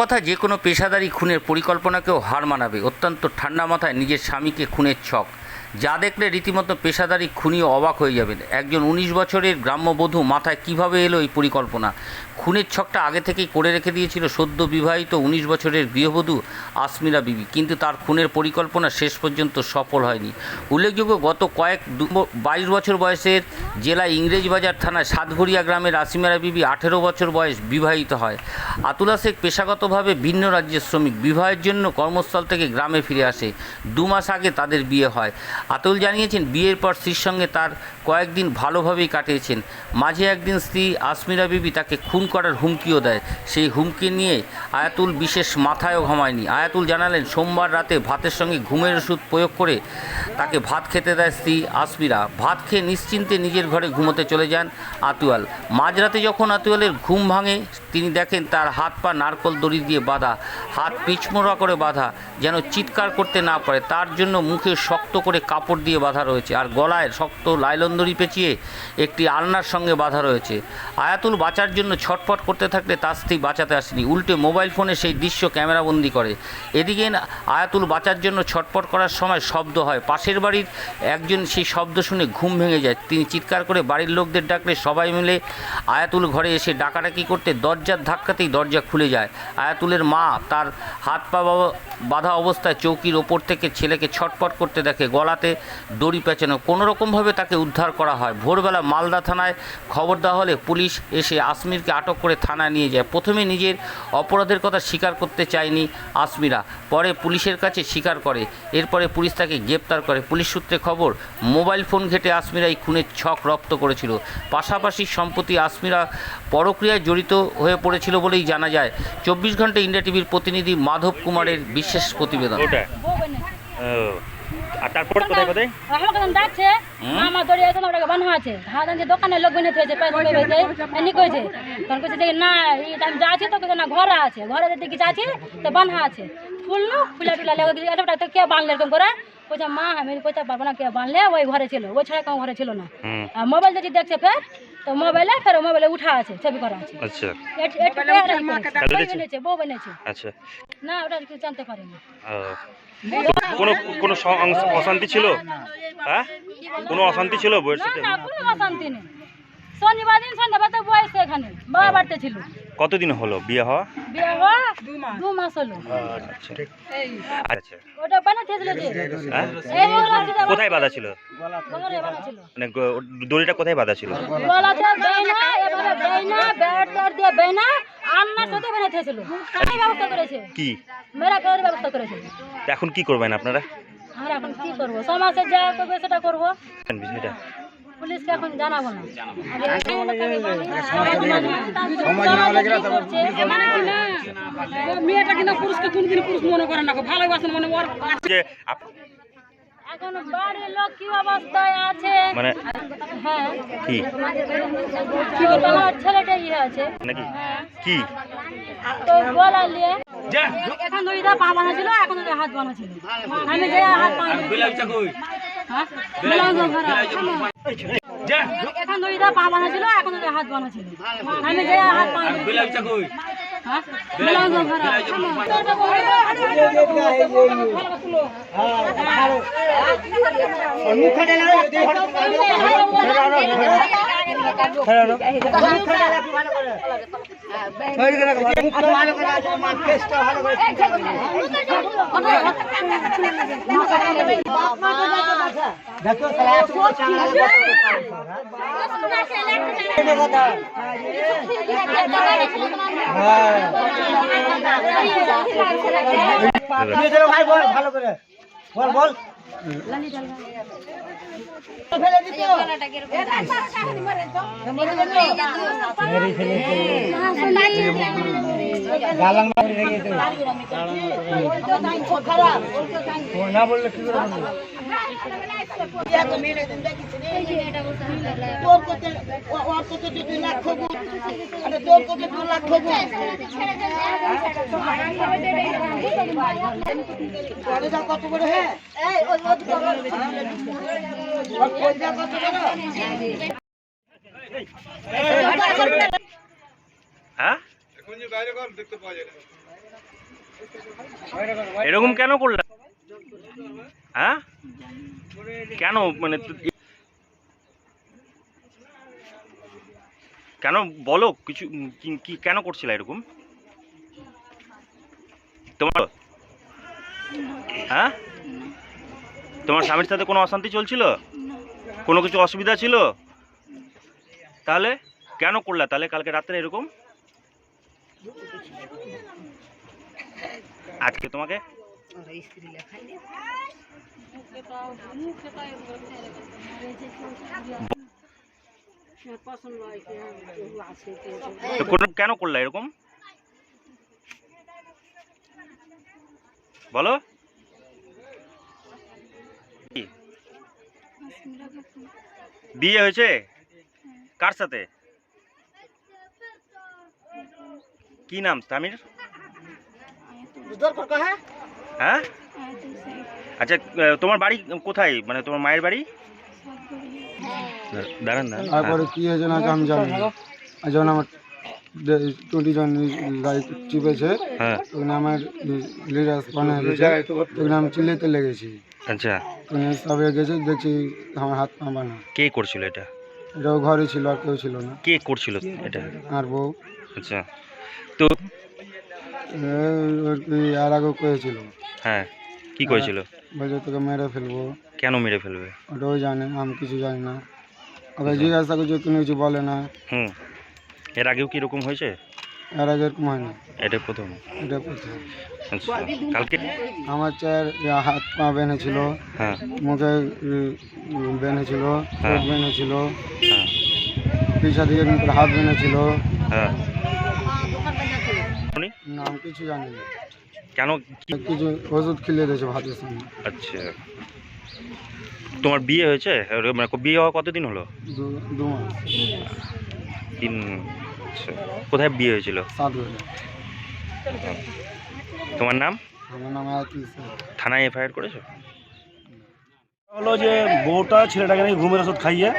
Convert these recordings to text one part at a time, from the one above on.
কথা যে কোনো পেশাদারি খুনের পরিকল্পনাকেও হার মানাবে। অত্যন্ত ঠান্ডা মাথায় নিজের স্বামীকে খুনের ছক। যা দেখলে রীতিমতো পেশাদারি খুনিও অবাক হয়ে যাবেন। একজন উনিশ বছরের গ্রাম্যবধূ মাথায় কীভাবে এলো এই পরিকল্পনা? খুনের ছকটা আগে থেকেই করে রেখে দিয়েছিল সদ্য বিবাহিত উনিশ বছরের গৃহবধূ আসমিরা বিবি। কিন্তু তার খুনের পরিকল্পনা শেষ পর্যন্ত সফল হয়নি। উল্লেখযোগ্য, গত কয়েক বাইশ বছর বয়সের জেলা ইংরেজবাজার থানায় সাতঘরিয়া গ্রামের আসিমারা বিবি আঠেরো বছর বয়স বিবাহিত হয়। আতুলা শেখ পেশাগতভাবে ভিন্ন রাজ্যের শ্রমিক। বিবাহের জন্য কর্মস্থল থেকে গ্রামে ফিরে আসে। দু মাস আগে তাদের বিয়ে হয়। আতুল জানিয়েছেন, বিয়ের পর স্ত্রীর সঙ্গে তার কয়েকদিন ভালোভাবেই কাটিয়েছেন। মাঝে একদিন স্ত্রী আসমিরা বিবি তাকে খুন করার হুমকিও দেয়। সেই হুমকি নিয়ে আয়াতুল বিশেষ মাথায়ও ঘামায়নি। আয়াতুল জানালেন, সোমবার রাতে ভাতের সঙ্গে ঘুমের ওষুধ প্রয়োগ করে তাকে ভাত খেতে দেয় স্ত্রী আসমিরা। ভাত খেয়ে নিশ্চিন্তে নিজের ঘরে ঘুমোতে চলে যান আতুয়াল। মাঝরাতে যখন আতুয়ালের ঘুম ভাঙে, তিনি দেখেন তার হাত পা নারকল দড়ি দিয়ে বাঁধা। হাত পিছমোড়া করে বাঁধা, যেন চিৎকার করতে না পারে। তার জন্য মুখে শক্ত করে কাপড় দিয়ে বাঁধা রয়েছে আর গলায় শক্ত লাইলন দড়ি পেঁচিয়ে একটি আলনার সঙ্গে বাঁধা রয়েছে। আয়াতুল বাঁচার জন্য ছটফট করতে থাকলে তার স্ত্রী বাঁচাতে আসেনি। উল্টে মোবাইল ফোনে সেই দৃশ্য ক্যামেরাবন্দি করে। এদিকে আয়াতুল বাঁচার জন্য ছটফট করার সময় শব্দ হয়। পাশের বাড়ির একজন সেই শব্দ শুনে ঘুম ভেঙে যায়। তিনি চিৎকার করে বাড়ির লোকদের ডাকলে সবাই মিলে আয়াতুল ঘরে এসে ডাকাডাকি করতে দরজার ধাক্কাতেই দরজা খুলে যায়। আয়াতুলের মা তার হাত পা বাঁধা অবস্থায় চৌকির ওপর থেকে ছেলেকে ছটপট করতে দেখে। গলাতে দড়ি পেঁচানো কোনোরকমভাবে তাকে উদ্ধার করা হয়। ভোরবেলা মালদা থানায় খবর দেওয়া হলে পুলিশ এসে আসমিরকে আটক করে থানায় নিয়ে যায়। প্রথমে নিজের অপরাধের কথা স্বীকার করতে চায়নি আসমিরা পরে পুলিশের কাছে স্বীকার করে। এরপরে পুলিশ তাকে গ্রেপ্তার করে। পুলিশ সূত্রে খবর মোবাইল ফোন ঘেটে আসমিরা এই খুনের ছক রপ্ত করেছিল। পাশাপাশি সম্প্রতি আসমিরা পরক্রিয়ায় জড়িত হয়ে পড়েছিল বলেই জানা যায়। চব্বিশ ঘণ্টা ইন্ডিয়া টিভির প্রতিনিধি মাধব কুমারের বিশেষ প্রতিবেদন। আর তারপর কোথায় কোথায় আমাকে যখন ডাকছে আমার দড়ি একদম ওটাকে বান্ধা আছে হাজার যে দোকানে লোক বানিয়ে থয়েছে পয়সা পেয়েছে এমনি কইছে তখন কইছে যে না আমি যাচ্ছি তো কইছে না ঘরে আছে ঘরে যদি কিছু আছে তো বান্ধা আছে ফুললো ফুলা টুলা লেগে গেছে এতটা তো কে বানলে এরকম করে কইছে মা আমি কইতে পারব না কে বানলে ওই ঘরে ছিল ওই ছাড়া কেউ ঘরে ছিল না আর মোবাইল যদি দেখছে ফের তো মোবাইলে ফের মোবাইলে উঠা আছে ছবি করা আছে আচ্ছা এট- এট-। বউ। বানিয়েছে আচ্ছা না ওটা কিছু জানতে পারিনি। কোনো কোনো অশান্তি ছিল? হ্যাঁ? কোনো অশান্তি ছিল বইয়ের না সাথে না কোনো অশান্তি নেই। শনিবার দিন সন্ধ্যাবেলা তো বয়স এখানে বাবা বাড়িতে ছিল। কতদিন হলো বিয়ে হওয়া? বিয়ে হওয়া দু মাস হলো। আচ্ছা। আচ্ছা। ওটা বানাতে ছিল যে। হ্যাঁ? কোথায় বাধা ছিল? মানে দড়িটা কোথায় বাধা ছিল? কি? মেরা করে ব্যবস্থা করেছে। এখন কি করবেন আপনারা? আর এখন কি করব? সমাজে যা করবে সেটা করব। বিষয়টা। পুলিশকে এখন জানাব না। মেয়েটা কিনা পুরুষকে কোনদিন পুরুষ মনে করে না। ভালোবাসেন মনে ওর এখন বাড়ির লোক কি অবস্থায় আছে? মানে হ্যাঁ। কি? কি আমার ছেলেটা ইয়ে আছে। নাকি? হ্যাঁ। কি? তো গলা নিয়ে এখন দুইটা পা বানা ছিল এখন হাত বানা ছিল আমি যে হাত ভরা। এখন দুইটা পা বানা ছিল এখন দুইটা হাত বানা ছিল আমি যে হাত পা হ্যাঁ? বিলাউজও ভরা। ভাই বল ভালো করে। বল বল। না বললে কি করে? তোর করতে ওর করতে দুই লাখ খবু আরে তোর করতে দু লাখ খবু কলেজা কত করে হ্যাঁ কত হ্যাঁ এরকম কেন করলে? হ্যাঁ? কেন মানে কেন বলো, কিছু কি- কেন করছিলে এরকম? তোমার হ্যাঁ? তোমার স্বামীর সাথে কোনো অশান্তি চলছিল? কোনো কিছু অসুবিধা ছিল? তাহলে কেন করলা? তাহলে কালকে রাত্রে এরকম? আজকে তোমাকে তো কোনো- কেন করলা এরকম? বলো। বিয়ে হয়েছে? কার সাথে? কি নাম স্বামীর হ্যাঁ? আচ্ছা তোমার বাড়ি কোথায়? মানে তোমার মায়ের বাড়ি? দাঁড়ান না তারপরে কি হয়েছে না আমি জানি না। আর যখন আমার টোয়েন্টি জন গাড়ি চিপেছে হ্যাঁ। তখন আমার লিডার গেছে তখন আমি চিল্লাতে লেগেছি। আচ্ছা। তখন সবে গেছে দেখছি আমার হাত পা বানা। কে করছিল এটা? এটাও ঘরে ছিল আর কেউ ছিল না। কে করছিল এটা? আর বউ। আচ্ছা। তো এ, ওর কি আর আগেও কয়েছিল? হ্যাঁ কি করেছিল? বলছে তোকে মেরে ফেলব। কেন মেরে ফেলবে? ওটাও জানে আমি কিছু জানি না। ওকে জিজ্ঞাসা করছে কোনো কিছু বলে না? হুম। এর আগেও কি এরকম হয়েছে? এর আগে এরকম হয়নি। এটা প্রথম? এটা প্রথম। আচ্ছা কালকে? আমার চার হাত পা বেঁধেছিল। হ্যাঁ। মুখে বেঁধেছিল হ্যাঁ। চোখ বেঁধেছিল। হ্যাঁ। পিছা করে হাত বেঁধেছিল। হ্যাঁ। উনি? নাম কিছু জানি না। কেন কিছু ওষুধ খেলে দিয়েছে ভাতের সঙ্গে। আচ্ছা। তোমার বিয়ে হয়েছে? মানে বিয়ে হওয়া কতদিন হলো? দু দু মাস। তিন আচ্ছা। কোথায় বিয়ে হয়েছিল? তোমার নাম? আমার নাম থানায় এফআইআর করেছ? হলো যে বউটা ছেলেটাকে নাকি ঘুমের ওষুধ খাইয়ে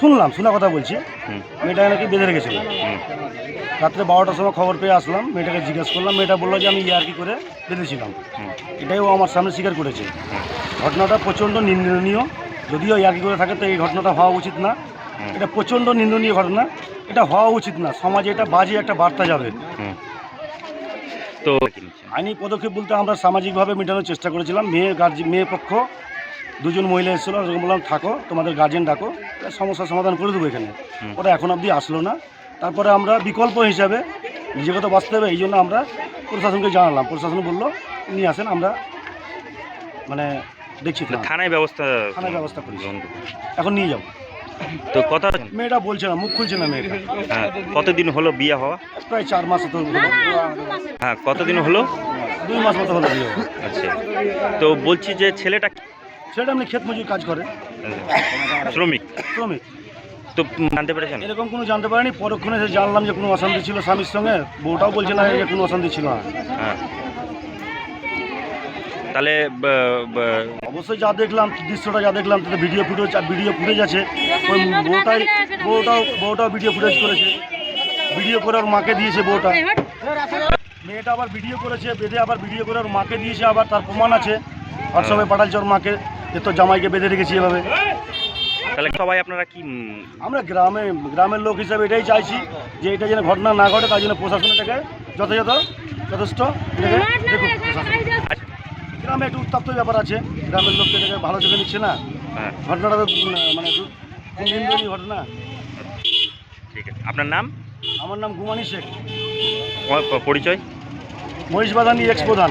শুনলাম শোনা কথা বলছি। হুম। মেয়েটাকে নাকি বেঁধে রেখেছিল। হুম। রাত্রে বারোটার সময় খবর পেয়ে আসলাম মেয়েটাকে জিজ্ঞেস করলাম মেয়েটা বলল যে আমি ইয়ার্কি করে বেঁধেছিলাম। এটাই ও আমার সামনে স্বীকার করেছে। ঘটনাটা প্রচণ্ড নিন্দনীয় যদিও ইয়ার্কি করে থাকে তো এই ঘটনাটা হওয়া উচিত না। এটা প্রচণ্ড নিন্দনীয় ঘটনা। এটা হওয়া উচিত না। সমাজে এটা বাজে একটা বার্তা যাবে। তো আইনি পদক্ষেপ বলতে আমরা সামাজিকভাবে মেটানোর চেষ্টা করেছিলাম। মেয়ে গার্জি মেয়ে পক্ষ দুজন মহিলা এসেছিল বললাম থাকো তোমাদের গার্জেন ডাকো। সমস্যার সমাধান করে দেবো এখানে। ওরা এখন অবধি আসলো না। তারপরে আমরা বিকল্প হিসাবে নিজেকে তো বাঁচতে হবে এই জন্য আমরা প্রশাসনকে জানালাম। প্রশাসন বলল নিয়ে আসেন আমরা মানে দেখছি থানায় ব্যবস্থা থানায় ব্যবস্থা করি এখন নিয়ে যাব। তো কথা মেয়েটা বলছে না মুখ খুলছে না মেয়েটা। হ্যাঁ কতদিন হলো বিয়ে হওয়া? প্রায় চার মাস তো। হ্যাঁ কতদিন হলো? দুই মাস মতো হলো বিয়ে। আচ্ছা। তো বলছি যে ছেলেটা ছেলেটা এমনি ক্ষেত মজুর কাজ করে। শ্রমিক। শ্রমিক। তো জানতে পেরেছেন? এরকম কোনো জানতে পারিনি? পরক্ষণে এসে জানলাম যে কোনো অশান্তি ছিল স্বামীর সঙ্গে বউটাও বলছে না যে কোনো অশান্তি ছিল না। হ্যাঁ। তাহলে অবশ্যই যা দেখলাম দৃশ্যটা যা দেখলাম তাতে ভিডিও ফুটেজ ভিডিও ফুটেজ আছে। ওই বউটাই বউটাও বউটাও ভিডিও ফুটেজ করেছে। ভিডিও করে ওর মাকে দিয়েছে বউটা। মেয়েটা আবার ভিডিও করেছে বেঁধে আবার ভিডিও করে ওর মাকে দিয়েছে আবার তার প্রমাণ আছে। হোয়াটসঅ্যাপে পাঠালছে ওর মাকে যে তোর জামাইকে বেঁধে রেখেছি এভাবে। তাহলে সবাই আপনারা কি আমরা গ্রামে গ্রামের লোক হিসাবে এটাই চাইছি যে এটা যেন ঘটনা না ঘটে তার জন্য প্রশাসন এটাকে যথাযথ যথেষ্ট গ্রামে একটু উত্তপ্ত ব্যাপার আছে গ্রামের লোক এটাকে ভালো চোখে নিচ্ছে না। হ্যাঁ। ঘটনাটা তো মানে দু- নিন্দনীয় ঘটনা। ঠিক আছে। আপনার নাম? আমার নাম গুমানি শেখ। পরিচয়? মহিষবাদানি এক্স প্রধান।